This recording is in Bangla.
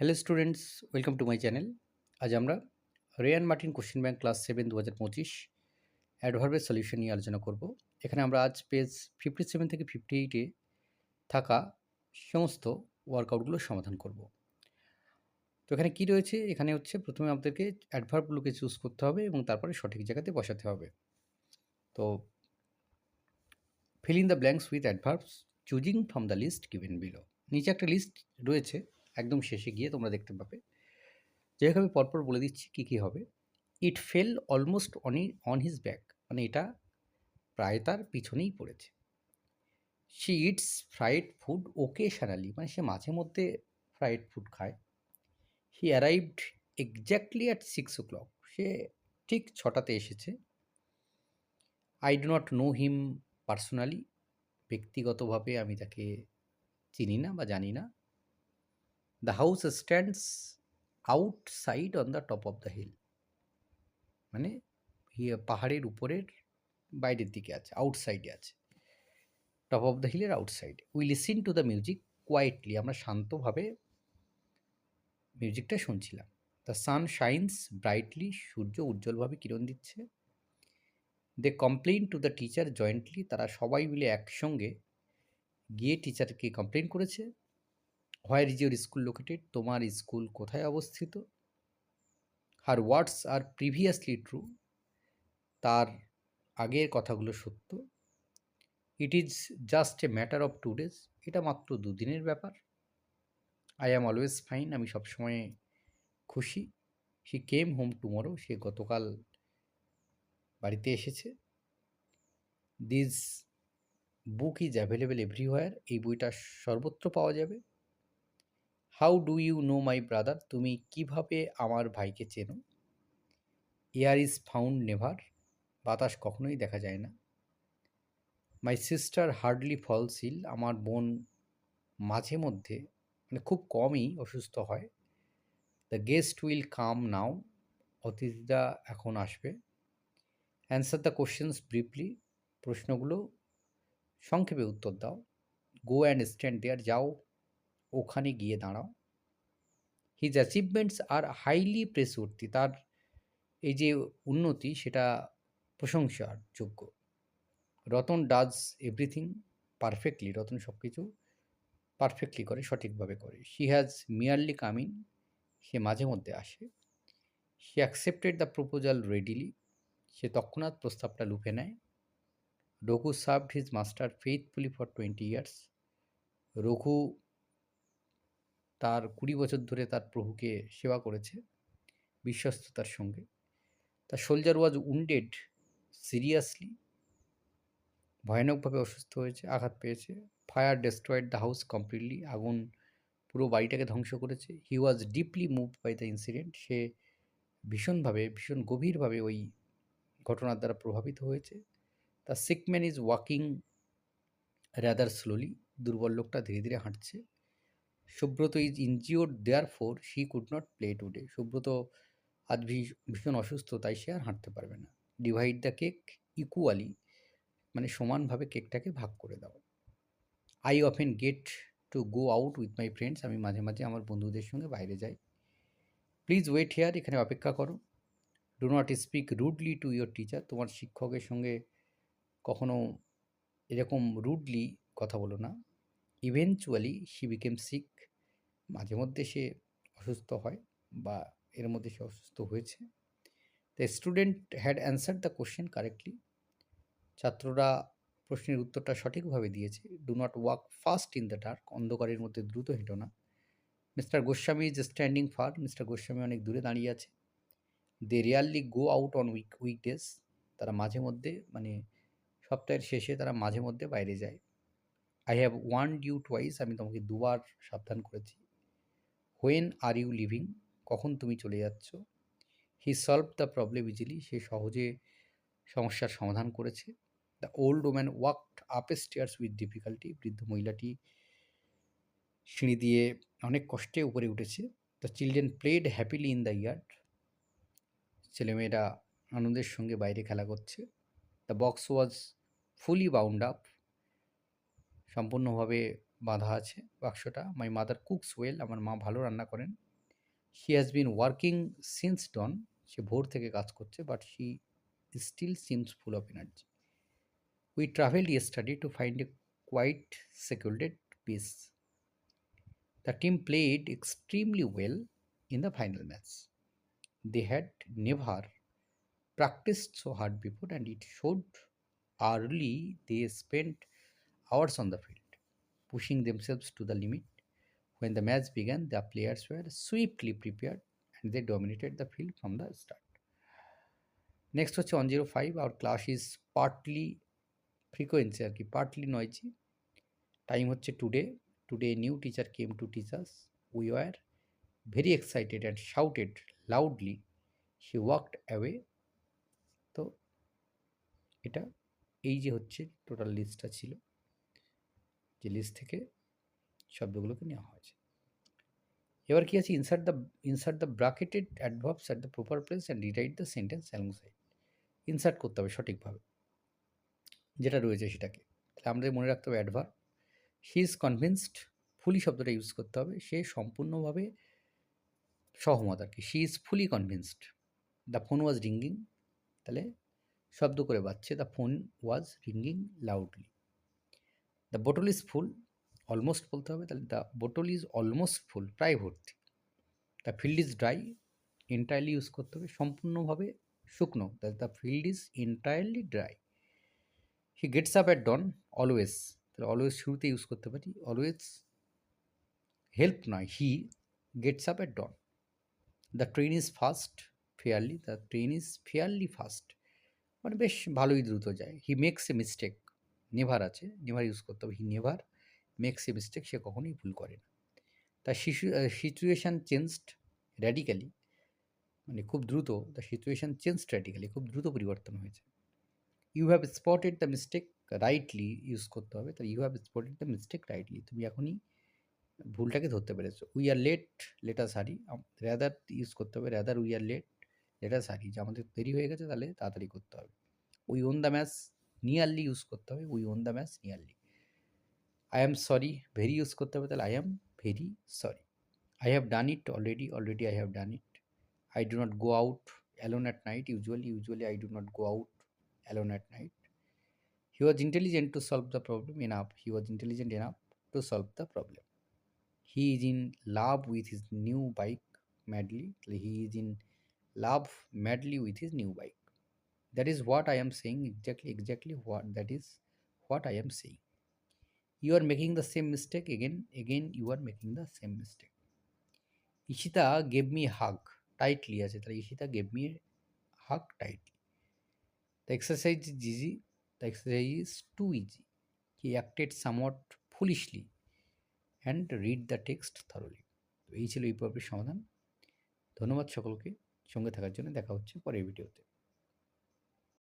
Hello students welcome to my channel আজ আমরা Ryan Martin question bank class seven দু হাজার পঁচিশ অ্যাডভার্বের সলিউশন নিয়ে আলোচনা করব। এখানে আমরা আজ পেজ ফিফটি সেভেন থেকে ফিফটি এইটে থাকা সমস্ত ওয়ার্কআউটগুলো সমাধান করব। তো এখানে কি রয়েছে? এখানে হচ্ছে প্রথমে আমাদেরকে অ্যাডভার্বগুলোকে চুজ করতে হবে এবং তারপরে সঠিক জায়গাতে বসাতে হবে। তো fill in the blanks with adverbs choosing from the list given below নিচে একটা লিস্ট রয়েছে। একদম শেষে গিয়ে তোমরা দেখতে পাবে। যাই আমি পরপর বলে দিচ্ছি কী কী হবে। It fell almost on on his back মানে এটা প্রায় তার পিছনেই পড়েছে। She eats fried food occasionally মানে সে মাঝে মধ্যে ফ্রাইড ফুড খায়। He arrived exactly at six o'clock সে ঠিক ছটাতে এসেছে। I do not know him personally ব্যক্তিগতভাবে আমি তাকে চিনি না বা জানি না। The house stands outside on the top of the hill মানে পাহাড়ের উপরের বাইরের দিকে আছে আউটসাইডে আছে। টপ অফ দ্য হিলের আউটসাইডে we listen to the music quietly আমরা শান্তভাবে মিউজিকটা শুনছিলাম। দ্য সান শাইন্স ব্রাইটলি সূর্য উজ্জ্বলভাবে কিরণ দিচ্ছে। They complain to the teacher jointly তারা সবাই মিলে একসঙ্গে গিয়ে টিচারকে কমপ্লেন করেছে। Where is your school located? তোমার স্কুল কোথায় অবস্থিত? Her words are previously true. তার আগের কথাগুলো সত্য। It is just a matter of two days. এটা মাত্র দুদিনের ব্যাপার। I am always fine. আমি সবসময় খুশি। She came home tomorrow. সে গতকাল বাড়িতে এসেছে। This book is available everywhere. এই বইটা সর্বত্র পাওয়া যাবে। How do you know my brother তুমি কীভাবে আমার ভাইকে চেনো? এয়ার ইজ ফাউন্ড নেভার বাতাস কখনোই দেখা যায় না। My sister hardly falls ill আমার বোন মাঝে মধ্যে মানে খুব কমই অসুস্থ হয়। The guest will come now অতিথিরা এখন আসবে। অ্যান্সার দ্য কোশ্চেন্স ব্রিফলি প্রশ্নগুলো সংক্ষেপে উত্তর দাও। গো অ্যান্ড স্ট্যান্ড দেয়ার যাও, ওখানে গিয়ে দাঁড়াও। His achievements are highly praiseworthy তার এই যে উন্নতি সেটা প্রশংসার যোগ্য Ratan does everything perfectly Ratan সব কিছু পারফেক্টলি করে, সঠিকভাবে করে। শি হ্যাজ মিয়ারলি কামিং সে মাঝে মধ্যে আসে। সে অ্যাকসেপ্টেড দ্য প্রপোজাল রেডিলি সে তৎক্ষণাৎ প্রস্তাবটা লুফে নেয়। Raghu served his master faithfully for twenty years Raghu তার কুড়ি বছর ধরে তার প্রভুকে সেবা করেছে বিশ্বস্ততার সঙ্গে। তার সোলজার ওয়াজ উন্ডেড সিরিয়াসলি ভয়ানকভাবে অসুস্থ হয়েছে, আঘাত পেয়েছে fire destroyed the house completely আগুন পুরো বাড়িটাকে ধ্বংস করেছে। He was deeply moved by the incident সে ভীষণভাবে, ভীষণ গভীরভাবে ওই ঘটনার দ্বারা প্রভাবিত হয়েছে। The sick man is walking rather slowly দুর্বল লোকটা ধীরে ধীরে হাঁটছে। Subrata is injured there for she could not play today Subrata আজ ভীষণ অসুস্থ, তাই সে আর হাঁটতে পারবে না। ডিভাইড দ্য কেক ইকুয়ালি মানে সমানভাবে কেকটাকে ভাগ করে দাও। I often get to go out with my friends আমি মাঝে মাঝে আমার বন্ধুদের সঙ্গে বাইরে যাই। প্লিজ ওয়েট হেয়ার এখানে অপেক্ষা করো। Do not speak rudely to your teacher তোমার শিক্ষকের সঙ্গে কখনো এরকম রুডলি কথা বলো না। ইভেনচুয়ালি শি বিকেম সিক মাঝে মধ্যে সে অসুস্থ হয় বা এর মধ্যে সে অসুস্থ হয়েছে। The student had answer the question correctly ছাত্ররা প্রশ্নের উত্তরটা সঠিকভাবে দিয়েছে। Do not walk fast in the dark অন্ধকারের মধ্যে দ্রুত হেঁটো না। Mister Goswami is standing far mister Goswami অনেক দূরে দাঁড়িয়ে আছে। They rarely go out on week weekdays তারা মাঝে মধ্যে মানে সপ্তাহের শেষে তারা মাঝে মধ্যে বাইরে যায়। আই হ্যাভ ওয়ান ডিউ টুয়াইস আমি তোমাকে দুবার সাবধান করেছি। হোয়েন আর ইউ লিভিং কখন তুমি চলে যাচ্ছ? He solve the problem easily সে সহজে সমস্যার সমাধান করেছে। The old woman walked up stairs with difficulty বৃদ্ধ মহিলাটি সিঁড়ি দিয়ে অনেক কষ্টে উপরে উঠেছে। The children played happily in the yard ছেলেমেয়েরা আনন্দের সঙ্গে বাইরে খেলা করছে। The box was fully bound up সম্পূর্ণভাবে বাঁধা আছে বাক্সটা। মাই মাদার কুকস ওয়েল আমার মা ভালো রান্না করেন। She has been working since dawn সে ভোর থেকে কাজ করছে but she still seems full of energy we travelled yesterday to find a quiet secluded peace the team played extremely well in the final match they had never practiced so hard before, and it showed early. They spent hours on the field, pushing themselves to the limit. When the match began, the players were swiftly prepared and they dominated the field from the start. Next হচ্ছে one zero five our class is partly frequency আর কি পার্টলি নয়জি টাইম হচ্ছে today today new teacher came to teachers we were very excited and shouted loudly. She walked away. তো এটা এই যে হচ্ছে টোটাল লিস্টটা ছিল যে লিস্ট থেকে শব্দগুলোকে নেওয়া হয়েছে। এবার কী আছে? Insert the insert the bracketed adverbs at the proper place and rewrite the sentence alongside insert করতে হবে সঠিকভাবে। যেটা রয়েছে সেটাকে। তাহলে আমাদের মনে রাখতে হবে adverb she is convinced fully শব্দটা ইউজ করতে হবে। সে সম্পূর্ণভাবে সহমত আর কি। She is fully convinced the phone was ringing তাহলে শব্দ করে বাজছে। The phone was ringing loudly the bottle is full almost বলতে হবে তাহলে the bottle is almost full প্রায় ভর্তি। The field is dry entirely use করতে হবে, সম্পূর্ণভাবে শুকনো। The field is entirely dry he gets up at dawn always তাহলে অলওয়েজ শুরুতে ইউজ করতে পারি অলওয়েজ হেল্প নয় he gets up at dawn the train is fast fairly the train is fairly fast মানে বেশ ভালোই দ্রুত যায়। He makes a mistake never আছে, নেভার ইউজ করতে হবে। He never makes a mistake সে কখনোই ভুল করে না। তার শিশু সিচুয়েশান চেঞ্জড র্যাডিক্যালি মানে খুব দ্রুত দ্য সিচুয়েশান চেঞ্জড র্যাডিক্যালি খুব দ্রুত পরিবর্তন হয়েছে। You have spotted the mistake rightly use করতে হবে। তাহলে you have spotted the mistake rightly তুমি এখনই ভুলটাকে ধরতে পেরেছ। We are late later sorry rather use করতে হবে rather we are late later sorry যে আমাদের দেরি হয়ে গেছে তাহলে তাড়াতাড়ি করতে হবে। We won the match nearly use করতে হবে we won the match nearly I am sorry very use করতে হবে, তাহলে I am very sorry I have done it already already I have done it I do not go out alone at night usually usually I do not go out alone at night he was intelligent to solve the problem enough he was intelligent enough to solve the problem he is in love with his new bike madly, he is in love madly with his new bike. That is what i am saying exactly exactly what that is what i am saying you are making the same mistake again again you are making the same mistake ishita gave me a hug tightly আছে তাহলে ishita gave me a hug tightly the exercise is easy the exercise is too easy he acted somewhat foolishly and read the text thoroughly তো এই ছিল এই পর্বের সমাধান ধন্যবাদ সকলকে সঙ্গে থাকার জন্য দেখা হচ্ছে পরের ভিডিওতে